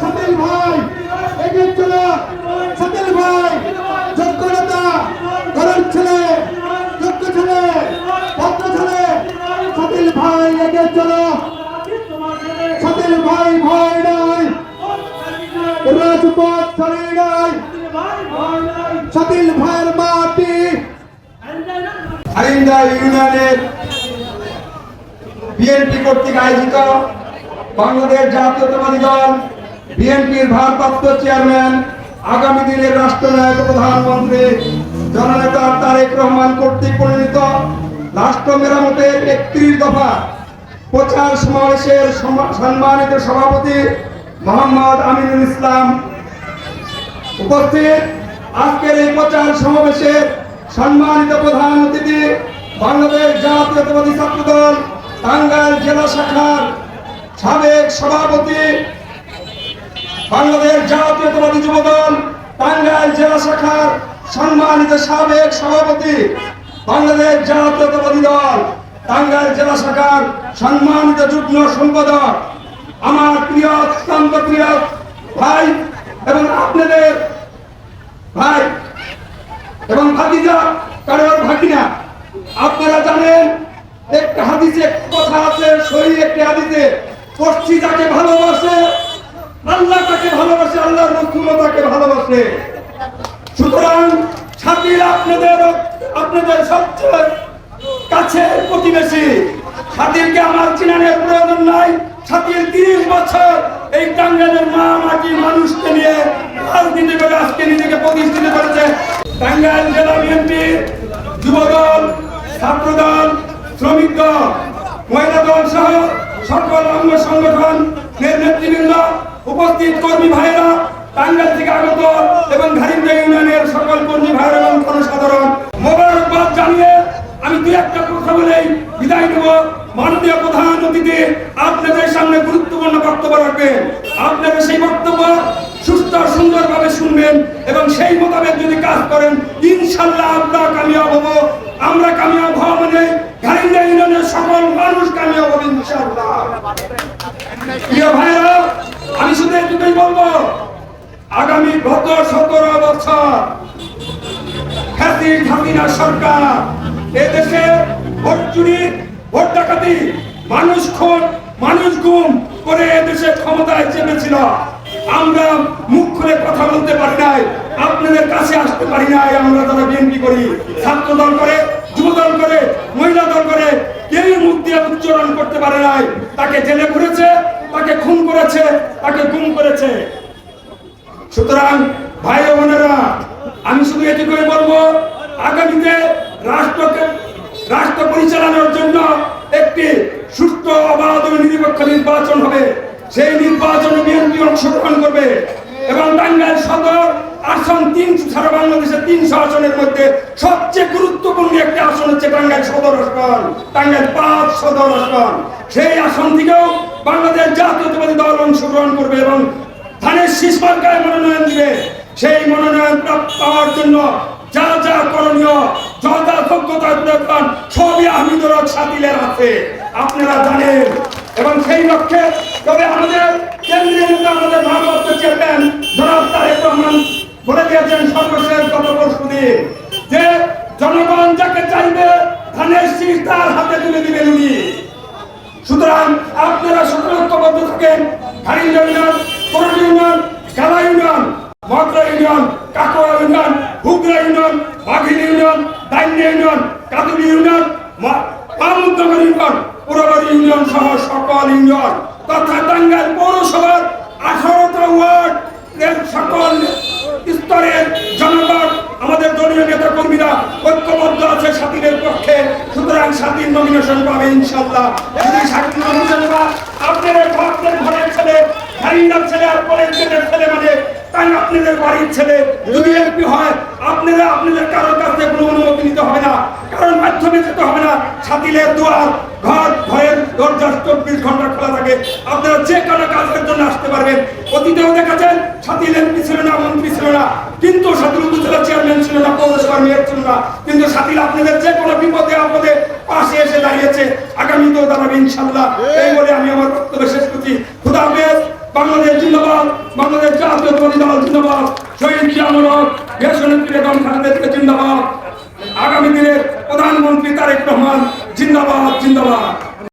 সাতিল ভাই এগিয়ে চলো সাতিল ভাই যোগ্য নেতা ঘরের ছেলে যোগ্য ছেলে ভদ্র ছেলে সাতিল ভাই এগিয়ে চলো সাতিল ভাই ভয় নাই রাজপথ ছাড়ি নাই সাতিল ভাইয়ের মাটি হারিন্দা ইউনিয়নের বিএনপি কর্তৃক আয়োজিত বাংলাদেশ জাতীয়তাবাদী দল বিএনপির ভারপ্রাপ্ত চেয়ারম্যান আগামী দিনের রাষ্ট্রনায়ক প্রধানমন্ত্রী জননেতা তারেক রহমান কর্তৃক পরিণত রাষ্ট্র মেরামতের একত্রিশ দফা প্রচার সমাবেশের সম- সম্মানিত সভাপতি মোহাম্মদ আমিনুল ইসলাম উপস্থিত। আজকের এই প্রচার সমাবেশে সম্মানিত প্রধান অতিথি, বাংলাদেশ জাতীয়তাবাদী ছাত্র দল টাঙ্গাইল জেলা শাখার সাবেক সভাপতি, বাংলাদেশ জাতীয়তাবাদী যুব দল টাঙ্গাইল জেলা শাখার সম্মানিত সাবেক সভাপতি, বাংলাদেশ জাতীয়তাবাদী দল, টাঙ্গাইল জেলা শাখার সম্মানিত যুগ্ম সম্পাদক, আমার প্রিয় অত্যন্ত প্রিয় ভাই এবং আপনাদের ভাই এবং ভাতিজা কারোর ভাগিনা আপনারা জানেন, একটা হাদিসে কথা আছে, শরীর একটি হাদিসে পশ্চি যাকে ভালোবাসে, আল্লাহ তাকে ভালোবাসে, আল্লাহর রসুলও তাকে ভালোবাসে। সুতরাং ছাতির আপনাদের আপনাদের সবচেয়ে কাছে প্রতিবেশী। ছাতিরকে আমার চিনানের প্রয়োজন নাই ছাতির তিরিশ বছর এই টাঙ্গাইলের মা মাটি মানুষকে নিয়ে রাজনীতি করে আজকে নিজেকে প্রতিষ্ঠিত করেছে। টাঙ্গাইল জেলা বিএনপি, যুবদল, ছাত্রদল শ্রমিক দল মহিলা দল সহ সকল অঙ্গ সংগঠন নেতৃবৃন্দ, উপস্থিত কর্মী ভাইরা টাঙ্গাইল থেকে আগত এবং ঘারিন্দা ইউনিয়নের সকল কর্মী ভাইরা এবং জনসাধারণ, মোবারকবাদ জানিয়ে আমি দুই একটা কথা বলেই বিদায় নেব। মাননীয় প্রধান অতিথি, আপনাদের সামনে গুরুত্বপূর্ণ বক্তব্য রাখবেন। আপনারা সেই বক্তব্য সুস্থ, সুন্দরভাবে শুনবেন এবং সেই মোতাবেক যদি কাজ করেন ইনশাল্লাহ আমরা কামিয়াব হব। আমরা কামিয়াব হওয়া মানে ঘারিন্দা ইউনিয়নের সকল মানুষ কামিয়াব হবে ইনশাল্লাহ প্রিয় ভাইরা আমি শুধু এটুকুই বলব, আগামী গত সতেরো বছর খ্যাতি হাসিনা সরকার এদেশে ভোট চুরি ভোট ডাকাতি, মানুষ খুন মানুষ গুম করে এদেশে ক্ষমতায় চেপেছিল। আমরা মুখ খুলে কথা বলতে পারি নাই, আপনাদের কাছে আসতে পারি নাই, আমরা যারা বিএনপি করি। ছাত্র দল করে যুব দল করে, মহিলা দল করে কেউ মুখ দিয়ে উচ্চারণ করতে পারে নাই। তাকে জেলে ঘুরেছে, তাকে খুন করেছে, তাকে গুম করেছে। সুতরাং ভাই বোনেরা, আমি শুধু এটুকুই বলব, আগামীতে রাষ্ট্রকে রাষ্ট্র পরিচালনার জন্য একটি সুস্থ অবাধ নিরপেক্ষ নির্বাচন হবে। সেই নির্বাচনে বিএনপি অংশগ্রহণ করবে এবং টাঙ্গাইল সদর আসন তিনশো সারা বাংলাদেশের তিনশো আসনের মধ্যে সবচেয়ে গুরুত্বপূর্ণ একটি আসন হচ্ছে টাঙ্গাইল সদর আসন, টাঙ্গাইল পাঁচ সদর আসন। সেই আসন থেকেও বাংলাদেশ জাতীয়তাবাদী দল অংশগ্রহণ করবে এবং ধানের শীষ মার্কায় মনোনয়ন দিবে। সেই মনোনয়ন প্রাপ্ত পাওয়ার জন্য যা যা করণীয় যা যা যোগ্যতা প্রয়োজন সবই আহমিদুর সাতিলের আছে আপনারা জানেন, এবং সেই লক্ষ্যে তবে আমাদের কেন্দ্রীয় আমাদের ভারপ্রাপ্ত চেয়ারম্যান জনাব তারেক রহমান সর্বশেষ গত যে জনগণ যাকে চাইবে ধানের শীষ তার হাতে তুলে দিবেন উনি। সুতরাং আপনারা সতর্কবদ্ধ থাকেন। খারিজ union Karon union Khela union Magra union Kakra union union Katuli union Mahmudnagar union Purbari union সহ সকল ইউনিয়ন তথা টাঙ্গাইল পৌরসভার আঠারোটা ওয়ার্ড এর সকল স্তরের জনগণ, আমাদের দলীয় নেতা কর্মীরা ঐক্যবদ্ধ আছে স্বাধীনের পক্ষে। সুতরাং স্বাধীন নমিনেশন পাবে ইনশাল্লাহ যদি স্বাধীন নমিনেশন পা আপনাদের ঘরের ঘরের ছেলে হারিন্দার ছেলে আর পরের ছেলে আপনাদের বাড়ির ছেলে যদি এমপি হয়, আপনারা আপনাদের কারোর কাছ কোনো অনুমতি নিতে হবে না। কারণ মাধ্যমে যেতে হবে না। ছাতিলের দুয়ার, ঘর, ঘরের দরজা চব্বিশ ঘণ্টা খোলা থাকে। আপনারা যে কোনো কাজের জন্য আসতে পারবেন। অতীতেও দেখা যায় ছাতিল এমপি ছিল না, মন্ত্রী ছিল না। কিন্তু সাথীর উপজেলা চেয়ারম্যান ছিল না, পৌরসভার মেয়র ছিল না। কিন্তু সাথীর আপনাদের যে কোনো বিপদে আপদে পাশে এসে দাঁড়িয়েছে। আগামীতেও দাঁড়াবে ইনশাল্লাহ এই বলে আমি আমার বক্তব্য শেষ করছি। খুদা হাফেজ। বাংলাদেশ জিন্দাবাদ, বাংলাদেশ জাতীয়তাবাদী দল জিন্দাবাদ। শহীদ জিয়ানুর দেশনেত্রী বেগম খালেদা জিন্দাবাদ। আগামী দিনের প্রধানমন্ত্রী তারেক রহমান জিন্দাবাদ জিন্দাবাদ।